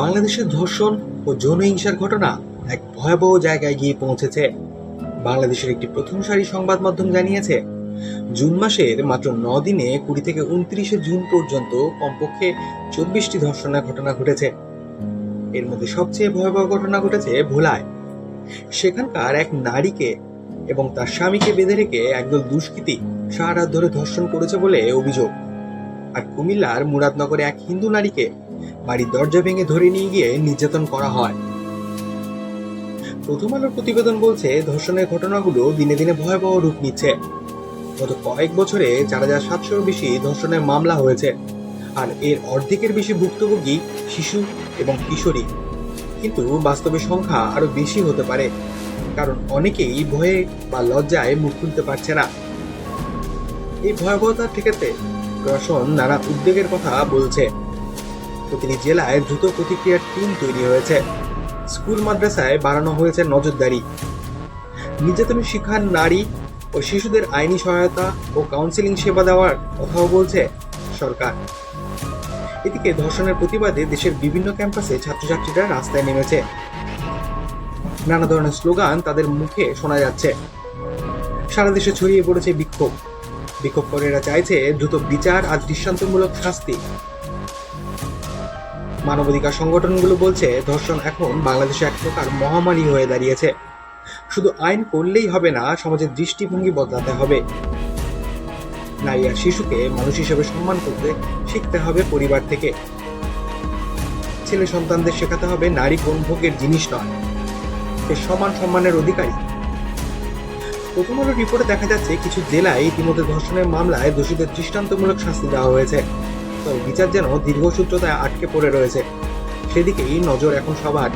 বাংলাদেশের ধর্ষণ ও যৌন হিংসার ঘটনা এক ভয়াবহ জায়গায় গিয়ে পৌঁছেছে। বাংলাদেশের একটি প্রথম সারি সংবাদ মাধ্যম জানিয়েছে, জুন মাসের মাত্র ন দিনে কুড়ি থেকে উনত্রিশে জুন পর্যন্ত কমপক্ষে চব্বিশটি ধর্ষণের ঘটনা ঘটেছে। এর মধ্যে সবচেয়ে ভয়াবহ ঘটনা ঘটেছে ভোলায়। সেখানকার এক নারীকে এবং তার স্বামীকে বেঁধে রেখে একদল দুষ্কৃতী সারা ধরে ধর্ষণ করেছে বলে অভিযোগ। আর কুমিল্লার মুরাদনগরে এক হিন্দু নারীকে বাড়ির দরজা ভেঙে ধরে নিয়ে গিয়ে নির্যাতন করা হয়। প্রথম আলোর প্রতিবেদন বলছে, ধর্ষণের ঘটনাগুলো দিনে দিনে ভয়াবহ রূপ নিচ্ছে। গত কয়েক বছরে চার হাজার সাতশোর বেশি ধর্ষণের মামলা হয়েছে, আর এর অর্ধেকের বেশি ভুক্তভোগী শিশু এবং কিশোরী। কিন্তু বাস্তবে সংখ্যা আরও বেশি হতে পারে, কারণ অনেকেই ভয়ে বা লজ্জায় মুখ খুলতে পারছে না। এই ভয়াবহতা ঠেকাতে প্রশাসন নানা উদ্বেগের কথা বলছে। প্রতিটি জেলায় দ্রুত প্রতিক্রিয়ার টিম তৈরি হয়েছে। স্কুল মাদ্রাসায় বাড়ানো হয়েছে নজরদারি। নির্যাতনের শিক্ষার নারী ও শিশুদের আইনি সহায়তা ও কাউন্সিলিং সেবা দেওয়ার কথাও বলছে সরকার। এদিকে ধর্ষণের প্রতিবাদে দেশের বিভিন্ন ক্যাম্পাসে ছাত্রছাত্রীরা রাস্তায় নেমেছে। নানা ধরনের স্লোগান তাদের মুখে শোনা যাচ্ছে। সারা দেশে ছড়িয়ে পড়েছে বিক্ষোভ। বিক্ষোভকারীরা চাইছে দ্রুত বিচার আর দৃষ্টান্তমূলক শাস্তি। মানবাধিকার সংগঠনগুলো বলছে, ধর্ষণ এখন বাংলাদেশে এক প্রকার মহামারী হয়ে দাঁড়িয়েছে। শুধু আইন করলেই হবে না, সমাজের দৃষ্টিভঙ্গি বদলাতে হবে। নারী আর শিশুকে মানুষ হিসেবে সম্মান করতে শিখতে হবে পরিবার থেকে। ছেলে সন্তানদের শেখাতে হবে নারী কোন ভোগের জিনিস নয়। সে সমান সম্মানের অধিকারী প্রথম আলোর রিপোর্টে দেখা যাচ্ছে কিছু জেলায় ইতিমধ্যে ধর্ষণের মামলায় দোষীদের দৃষ্টান্তমূলক শাস্তি দেওয়া হয়েছে। তবে বিচার যেন দীর্ঘসূত্রতায় আটকে পড়ে রয়েছে। সেদিকেই নজর এখন সবার।